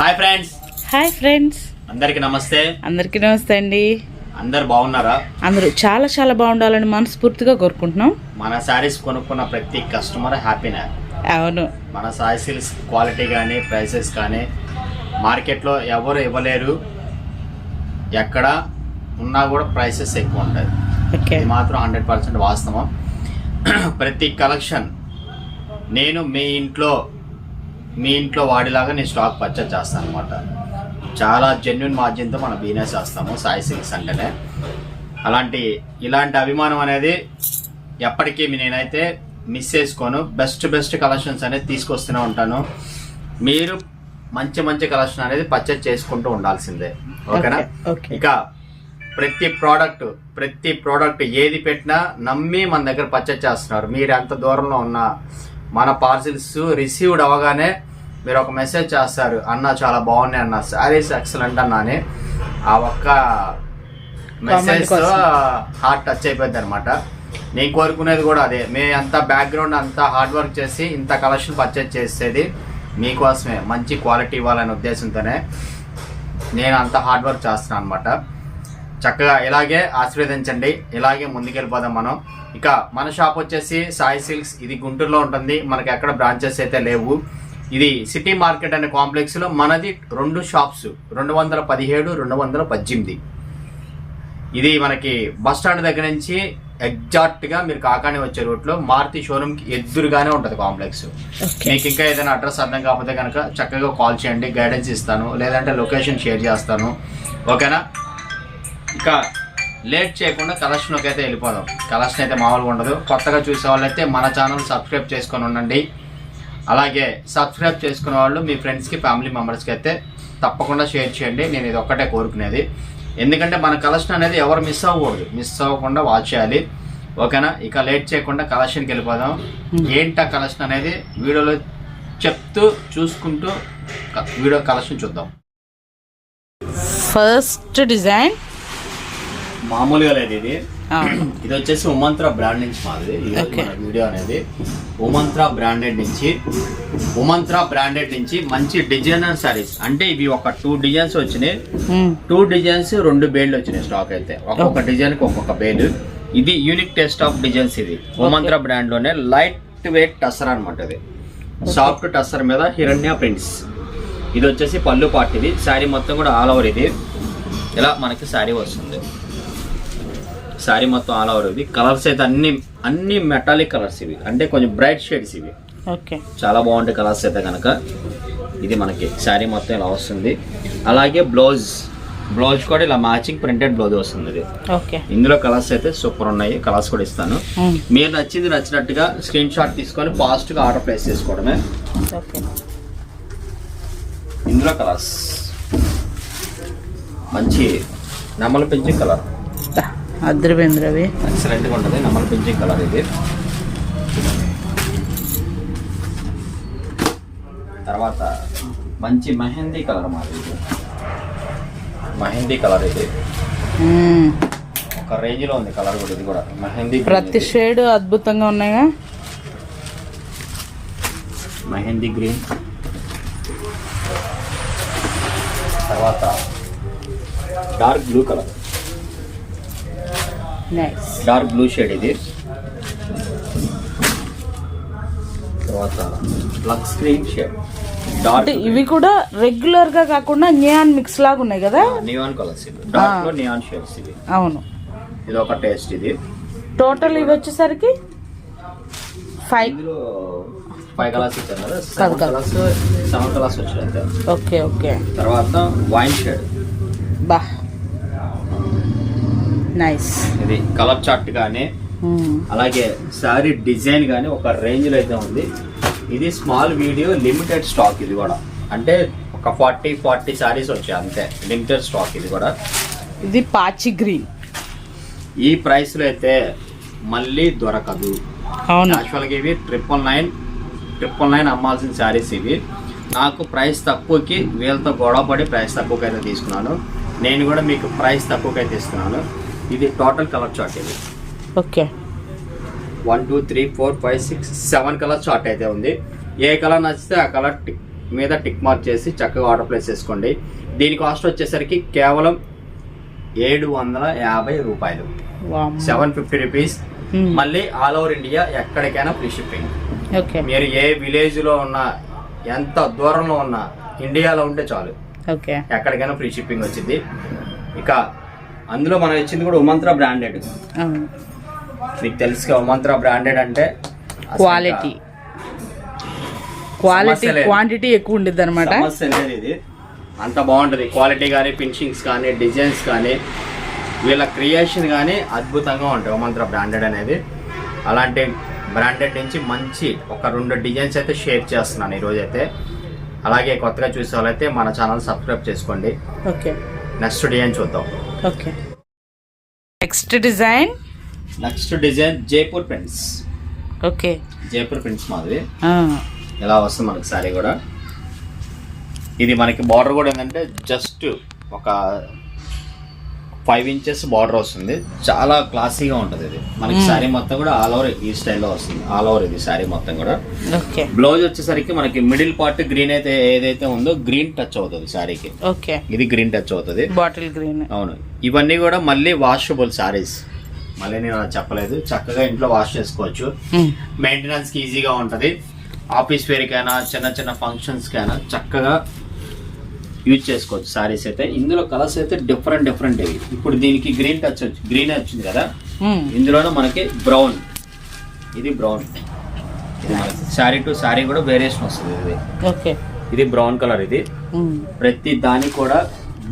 Hi friends. Hi friends. అందరికి నమస్తే. అందరికీ నమస్తే అండి. అందరు బాగున్నారా? అందరూ చాలా చాలా బాగుండాలని మనస్ఫూర్తిగా కోరుకుంటున్నాం. మన శారీస్ కొనుక్కున్న ప్రతి కస్టమర్ హ్యాపీనే అవును. మన సిల్క్స్ క్వాలిటీ కానీ ప్రైసెస్ కానీ మార్కెట్లో ఎవరు ఇవ్వలేరు. ఎక్కడ ఉన్నా కూడా ప్రైసెస్ ఎక్కువ ఉంటాయి. ఇది మాత్రం హండ్రెడ్ పర్సెంట్ వాస్తవం. ప్రతి కలెక్షన్ నేను మీ ఇంట్లో మీ ఇంట్లో వాడిలాగా నేను స్టాక్ పర్చేజ్ చేస్తాను అనమాట చాలా జెన్యున్ మార్జిన్తో మనం బిజినెస్ చేస్తాము సాయి సిల్క్స్ అంటేనే అలాంటి ఇలాంటి అభిమానం అనేది ఎప్పటికీ నేనైతే మిస్ చేసుకోను. బెస్ట్ బెస్ట్ కలెక్షన్స్ అనేది తీసుకొస్తూనే ఉంటాను. మీరు మంచి మంచి కలెక్షన్ అనేది పర్చేజ్ చేసుకుంటూ ఉండాల్సిందే. ఓకేనా? Okay, okay. ఇక ప్రతి ప్రోడక్ట్ ప్రతి ప్రోడక్ట్ ఏది పెట్టినా నమ్మి మన దగ్గర పర్చేజ్ చేస్తున్నారు. మీరు ఎంత దూరంలో ఉన్నా మన పార్సిల్స్ రిసీవ్డ్ అవగానే మీరు ఒక మెసేజ్ చేస్తారు అన్న చాలా బాగున్నాయి అన్న. శారీస్ ఎక్సలెంట్ అన్న అని ఆ ఒక్క మెసేజ్. హార్ట్ టచ్ అయిపోద్ది అనమాట నేను కోరుకునేది కూడా అదే. మే అంతా బ్యాక్గ్రౌండ్ అంతా హార్డ్ వర్క్ చేసి ఇంత కలెక్షన్ పర్చేజ్ చేసేది మీకోసమే. మంచి క్వాలిటీ ఇవ్వాలనే ఉద్దేశంతోనే నేను అంత హార్డ్ వర్క్ చేస్తున్నాను అనమాట చక్కగా ఇలాగే ఆశీర్వదించండి. ఇలాగే ముందుకెళ్ళిపోదాం మనం. ఇక మన షాప్ వచ్చేసి సాయి సిల్క్స్. ఇది గుంటూరులో ఉంటుంది. మనకి ఎక్కడ బ్రాంచెస్ అయితే లేవు. ఇది సిటీ మార్కెట్ అనే కాంప్లెక్స్లో మనది రెండు షాప్స్ రెండు వందల పదిహేడు రెండు వందల పద్దెనిమిది. ఇది మనకి బస్ స్టాండ్ దగ్గర నుంచి ఎగ్జాక్ట్గా మీరు కాకాని వచ్చే రూట్లో మారుతి షోరూమ్కి ఎదురుగానే ఉంటది కాంప్లెక్స్ మీకు ఇంకా ఏదైనా అడ్రస్ అర్థం కాకపోతే కనుక చక్కగా కాల్ చేయండి గైడెన్స్ ఇస్తాను. లేదంటే లొకేషన్ షేర్ చేస్తాను. ఓకేనా ఇక లేట్ చేయకుండా కలెక్షన్లోకి అయితే వెళ్ళిపోదాం. కలెక్షన్ అయితే మామూలుగా ఉండదు. కొత్తగా చూసే వాళ్ళైతే మన ఛానల్ సబ్స్క్రైబ్ చేసుకొని ఉండండి. అలాగే సబ్స్క్రైబ్ చేసుకున్న వాళ్ళు మీ ఫ్రెండ్స్కి ఫ్యామిలీ మెంబర్స్కి అయితే తప్పకుండా షేర్ చేయండి. నేను ఇది ఒక్కటే కోరుకునేది. ఎందుకంటే మన కలెక్షన్ అనేది ఎవరు మిస్ అవ్వకూడదు. మిస్ అవ్వకుండా వాచ్ చేయాలి. ఓకేనా? ఇక లేట్ చేయకుండా కలెక్షన్కి వెళ్ళిపోదాం. ఏంటా కలెక్షన్ అనేది? వీడియోలో చెప్తూ చూసుకుంటూ వీడియో కలెక్షన్ చూద్దాం. ఫస్ట్ డిజైన్ మామూలుగా లేదు ఇది. ఇది వచ్చేసి ఉమంత్ర బ్రాండ్ నుంచి మాది. వీడియో అనేది. ఉమంత్ర బ్రాండెడ్ నుంచి. ఉమంత్ర బ్రాండెడ్ నుంచి మంచి డిజైనర్ సారీస్ అంటే ఇవి ఒక టూ డిజైన్స్ వచ్చినాయి. టూ డిజైన్స్ రెండు బేళ్ళు వచ్చినాయి స్టాక్ అయితే. ఒక్కొక్క డిజైన్కి ఒక్కొక్క బేలు ఇది యూనిక్ టెస్ట్ ఆఫ్ డిజైన్స్ ఇది. ఉమంత్ర బ్రాండ్లోనే లైట్ వెయిట్ టసర్ అనమాట ఇది సాఫ్ట్ టసర్ మీద హిరణ్య ప్రింట్స్ ఇది వచ్చేసి పళ్ళు పార్ట్ ఇది. శారీ మొత్తం కూడా ఆల్ ఓవర్ ఇది. ఇలా మనకి శారీ వస్తుంది. శారీ మొత్తం ఆల్ ఓవర్ ఇది. కలర్స్ అయితే అన్ని అన్ని మెటాలిక్ కలర్స్ ఇవి. అంటే కొంచెం బ్రైట్ షేడ్స్ ఇవి. ఓకే. చాలా బాగుంటాయి కలర్స్ అయితే కనుక ఇది మనకి శారీ మొత్తం ఇలా వస్తుంది. అలాగే బ్లౌజ్ బ్లౌజ్ కూడా ఇలా మ్యాచింగ్ ప్రింటెడ్ బ్లౌజ్ వస్తుంది ఇది. ఓకే. ఇందులో కలర్స్ అయితే సూపర్ ఉన్నాయి. కలర్స్ కూడా ఇస్తాను. మీరు నచ్చింది నచ్చినట్టుగా స్క్రీన్ షాట్ తీసుకొని ఫాస్ట్గా ఆర్డర్ ప్లేస్ చేసుకోవడమే. ఓకే. ఇందులో కలర్స్ మంచి నెమల పెంచి కలర్ అద్రవేంద్ర రవి ఎక్సలెంట్గా ఉంటుంది. నెమల పెంచి కలర్ ఇది. తర్వాత మంచి మెహందీ కలర్ మాది ఇది. మెహందీ కలర్ ఇది. ఒక రేంజ్లో ఉంది కలర్ కూడా ఇది కూడా. మెహందీ ప్రతి. షేడ్ అద్భుతంగా ఉన్నాయిగా. మెహందీ గ్రీన్ తర్వాత dark blue colour dark blue shade ఇది. తర్వాత లక్స్ గ్రీన్ షేడ్ అంటే ఇవి కూడా రెగ్యులర్గా కాకుండా న్యాన్ మిక్స్ లాగా ఉన్నాయి కదా? నియాన్ కలర్స్ ఇవి డార్క్లో నియాన్ షేడ్స్ ఇవి అవును. ఇది ఒక టేస్ట్ ఇది. టోటల్ ఇవి వచ్చేసరికి ఫైవ్ ఫైవ్ కలర్స్ ఇచ్చారు కదా? సెవెన్. కలర్స్ సెవెన్ కలర్స్ వచ్చాయి ఓకే ఓకే తర్వాత వైన్ షేడ్ బా. నైస్ ఇది కలర్ చార్ట్ కానీ అలాగే శారీ డిజైన్ కానీ ఒక రేంజ్లో అయితే ఉంది. ఇది స్మాల్ వీడియో లిమిటెడ్ స్టాక్ ఇది కూడా. అంటే ఒక ఫార్టీ ఫార్టీ శారీస్ వచ్చాయి అంతే. లిమిటెడ్ స్టాక్ ఇది కూడా. ఇది పాచి గ్రీన్. ఈ ప్రైస్లో అయితే మళ్ళీ దొరకదు. యాక్చువల్గా ఇవి ట్రిపుల్ నైన్ ట్రిపుల్ నైన్ అమ్మాల్సిన శారీస్ ఇవి. నాకు ప్రైస్ తక్కువకి వీళ్ళతో గొడవ పడి ప్రైస్ తక్కువకి అయితే తీసుకున్నాను. నేను కూడా మీకు ప్రైస్ తక్కువకి అయితే ఇస్తున్నాను. ఇది టోటల్ కలర్ చార్ట్ ఇది. Okay. One two three four five six seven colour chart అయితే ఉంది. ఏ కలర్ నచ్చితే ఆ కలర్ మీద టిక్ మార్క్ చేసి చక్కగా ఆర్డర్ ప్లేస్ చేసుకోండి. దీని కాస్ట్ వచ్చేసరికి కేవలం ఏడు వందల యాభై రూపాయలు. Seven fifty rupees. మళ్ళీ ఆల్ ఓవర్ ఇండియా ఎక్కడికైనా ఫ్రీ షిప్పింగ్. ఓకే. మీరు ఏ విలేజ్లో ఉన్నా ఎంత దూరంలో ఉన్నా ఇండియాలో ఉంటే చాలు. ఓకే. ఎక్కడికైనా ఫ్రీ షిప్పింగ్ వచ్చింది. ఇక అందులో మనం ఇచ్చింది కూడా ఉమంత్రా బ్రాండెడ్. మీకు తెలుసుగా ఉమంత్రా బ్రాండెడ్ అంటే క్వాలిటీ క్వాలిటీ. క్వాంటిటీ ఎక్కువ ఉండిద్ది అనమాట ఇది. అంత బాగుంటుంది. క్వాలిటీ కానీ ఫినిషింగ్స్ కానీ డిజైన్స్ కానీ వీళ్ళ క్రియేషన్ కానీ అద్భుతంగా ఉంటాయి ఉమంత్ర బ్రాండెడ్ అనేది. అలాంటి బ్రాండెడ్ నుంచి మంచి ఒక రెండు డిజైన్స్ అయితే షేర్ చేస్తున్నాను ఈరోజు అయితే అలాగే కొత్తగా చూసే వాళ్ళైతే మన ఛానల్ సబ్స్క్రైబ్ చేసుకోండి. ఓకే నెక్స్ట్ డిజైన్ చూద్దాం? Okay. Next design next design Jaipur prints okay. Jaipur prints మాది ఇలా వస్తుంది మనకి సారీ కూడా? ఇది మనకి బార్డర్ కూడా ఏంటంటే జస్ట్ ఒక ఫైవ్ ఇంచెస్ బార్డర్ వస్తుంది. చాలా క్లాసీగా ఉంటుంది ఇది. మనకి శారీ మొత్తం కూడా ఆల్ ఓవర్ ఈ స్టైల్లో వస్తుంది. ఆల్ ఓవర్ ఇది శారీ మొత్తం కూడా. ఓకే. బ్లౌజ్ వచ్చేసరికి మనకి మిడిల్ పార్ట్ గ్రీన్ అయితే ఏదైతే ఉందో గ్రీన్ టచ్ అవుతుంది శారీకి. ఓకే. ఇది గ్రీన్ టచ్ అవుతుంది. Bottle green. అవును. ఇవన్నీ కూడా మళ్ళీ వాషబుల్ శారీస్ మళ్ళీ నేను చెప్పలేదు. చక్కగా ఇంట్లో వాష్ చేసుకోవచ్చు. మెయింటెనెన్స్కి ఈజీగా ఉంటది. ఆఫీస్ వేర్కైనా చిన్న చిన్న ఫంక్షన్స్ కైనా చక్కగా యూజ్ చేసుకోవచ్చు. సారీస్ అయితే ఇందులో కలర్స్ అయితే డిఫరెంట్ డిఫరెంట్ ఇవి. ఇప్పుడు దీనికి గ్రీన్ టచ్ వచ్చి గ్రీన్ వచ్చింది కదా? ఇందులోనే మనకి బ్రౌన్. ఇది బ్రౌన్. శారీ టు శారీ కూడా వేరియేషన్ వస్తుంది ఇది. ఓకే. ఇది బ్రౌన్ కలర్ ఇది. ప్రతి దానికి కూడా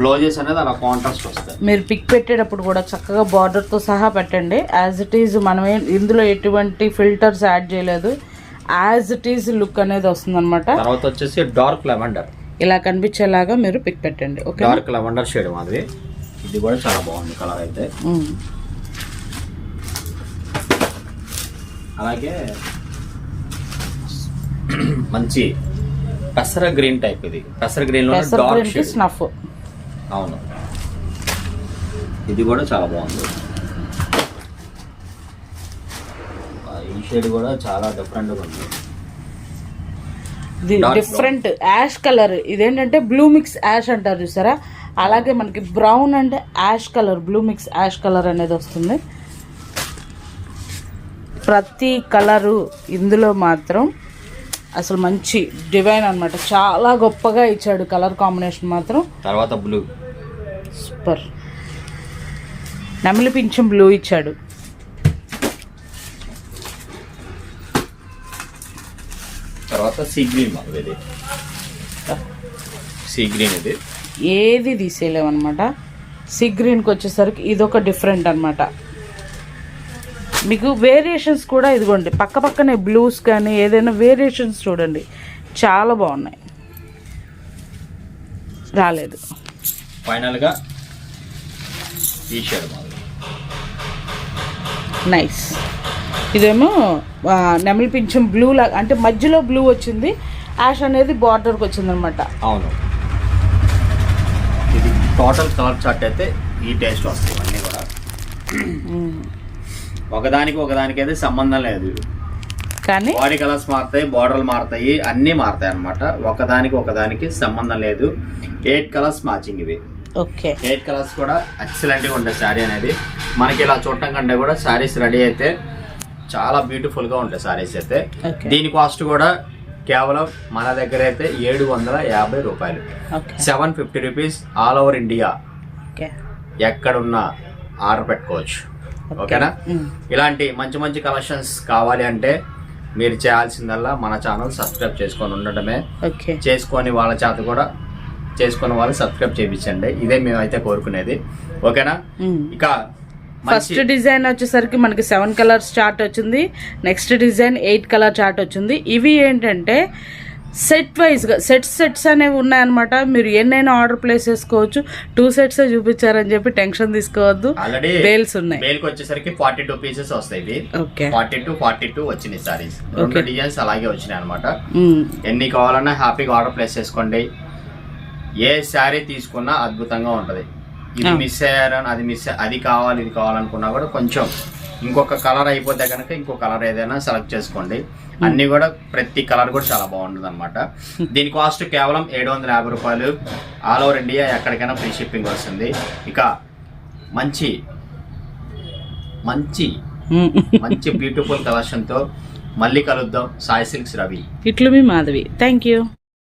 బ్లౌజెస్ అనేది అలా కాంట్రాస్ట్ వస్తాయి. మీరు పిక్ పెట్టేటప్పుడు కూడా చక్కగా బార్డర్తో సహా పెట్టండి. యాజ్ ఇట్ ఈజ్ మనం ఇందులో ఎటువంటి ఫిల్టర్స్ యాడ్ చేయలేదు. యాజ్ ఇట్ ఈజ్ లుక్ అనేది వస్తుందన్నమాట. తర్వాత వచ్చేసి డార్క్ లెవెండర్ ఇలా కనిపించేలాగా మీరు పిక్ పెట్టండి ఓకే డార్క్ లెవెండర్ షేడ్ మాదిరి. ఇది కూడా చాలా బాగుంది కలర్ అయితే. అలాగే మంచి పెసర గ్రీన్ టైప్ ఇది. పెసర గ్రీన్లో డార్క్ షేడ్ స్నఫ్ అవును. ఇది కూడా చాలా బాగుంది. ఈ షేడ్ కూడా చాలా డిఫరెంట్గా ఉంది. డిఫరెంట్ యాష్ కలర్ ఇదేంటంటే బ్లూ మిక్స్ యాష్ అంటారు చూసారా? అలాగే మనకి బ్రౌన్ అంటే ash colour blue mix ash colour అనేది వస్తుంది. ప్రతి కలరు ఇందులో మాత్రం అసలు మంచి డివైన్ అన్నమాట. చాలా గొప్పగా ఇచ్చాడు కలర్ కాంబినేషన్ మాత్రం. తర్వాత బ్లూ సూపర్ నమిలి పింఛం బ్లూ ఇచ్చాడు. తర్వాత సీ గ్రీన్ మాకు ఇది సీ గ్రీన్ ఇది. ఏది తీసేయలేమన్నమాట. సీ గ్రీన్కి వచ్చేసరికి ఇదొక డిఫరెంట్ అన్నమాట. మీకు వేరియేషన్స్ కూడా ఇదిగోండి పక్క పక్కనే బ్లూస్ కానీ ఏదైనా వేరియేషన్స్ చూడండి చాలా బాగున్నాయి. రాలేదు. ఫైనల్గా ఈ షేడ్ నైస్ ఇదేమో నెమలి పింఛం బ్లూ లా అంటే మధ్యలో బ్లూ వచ్చింది యాష్ అనేది బార్డర్కి వచ్చింది అనమాట అవును. ఇది టోటల్ కలర్ చార్ట్ అయితే ఈ టేస్ట్ వస్తాయి ఇవన్నీ కూడా. ఒకదానికి ఒకదానికి అయితే సంబంధం లేదు. కానీ బాడీ కలర్స్ మారుతాయి బార్డర్లు మారుతాయి అన్నీ మారుతాయి అనమాట ఒకదానికి ఒకదానికి సంబంధం లేదు. ఎయిట్ కలర్స్ మ్యాచింగ్ ఇవి. ఓకే. ఎయిట్ కలర్స్ కూడా ఎక్సలెంట్గా ఉంటాయి శారీ అనేది. మనకి ఇలా చూడటం కంటే కూడా శారీస్ రెడీ అయితే చాలా బ్యూటిఫుల్గా ఉంటాయి శారీస్ అయితే. దీని కాస్ట్ కూడా కేవలం మన దగ్గర అయితే ఏడు వందల యాభై రూపాయలు. Seven fifty rupees all over India ఎక్కడున్నా ఆర్డర్ పెట్టుకోవచ్చు. ఓకేనా? మ్మ్. ఇలాంటి మంచి మంచి కలెక్షన్స్ కావాలి అంటే మీరు చేయాల్సిందల్లా మన ఛానల్ సబ్స్క్రైబ్ చేసుకొని ఉండటమే ఓకే చేసుకొని వాళ్ళ చేత కూడా చేసుకొని వాళ్ళు సబ్స్క్రైబ్ చేయించండి. ఇదే మేమైతే కోరుకునేది. ఓకేనా? మ్మ్. ఇక ఫస్ట్ డిజైన్ వచ్చేసరికి మనకి సెవెన్ కలర్స్ చార్ట్ వచ్చింది. Next design eight colour chart వచ్చింది. ఇవి ఏంటంటే సెట్ వైజ్గా సెట్స్ సెట్స్ అనేవి ఉన్నాయన్నమాట. మీరు ఎన్నైనా ఆర్డర్ ప్లేస్ చేసుకోవచ్చు. టూ సెట్స్ చూపించారని చెప్పి టెన్షన్ తీసుకోవద్దు. ఆల్రెడీ బేల్స్ ఉన్నాయి. మేల్కి వచ్చేసరికి ఫార్టీ టూ పీసెస్ వస్తాయి okay. Forty two forty two వచ్చినాయి సారీస్ రెండు. డిజైన్స్ అలాగే వచ్చినాయి అనమాట. ఎన్ని కావాలన్నా హ్యాపీగా ఆర్డర్ ప్లేస్ చేసుకోండి. ఏ శారీ తీసుకున్నా అద్భుతంగా ఉంటది. ఇది. మిస్ అయ్యారని అది మిస్ అది కావాలి ఇది కావాలనుకున్నా కూడా కొంచెం ఇంకొక కలర్ అయిపోతే కనుక ఇంకో కలర్ ఏదైనా సెలెక్ట్ చేసుకోండి. అన్ని కూడా ప్రతి కలర్ కూడా చాలా బాగుంటుంది అనమాట దీని కాస్ట్ కేవలం ఏడు వందల యాభై రూపాయలు. ఆల్ ఓవర్ ఇండియా ఎక్కడికైనా ఫ్రీ షిప్పింగ్ వస్తుంది. ఇక మంచి మంచి. మంచి బ్యూటిఫుల్ కలెక్షన్తో మళ్ళీ కలుద్దాం. సాయి సిల్క్స్ రవి. ఇట్లు మీ మాధవి. Thank you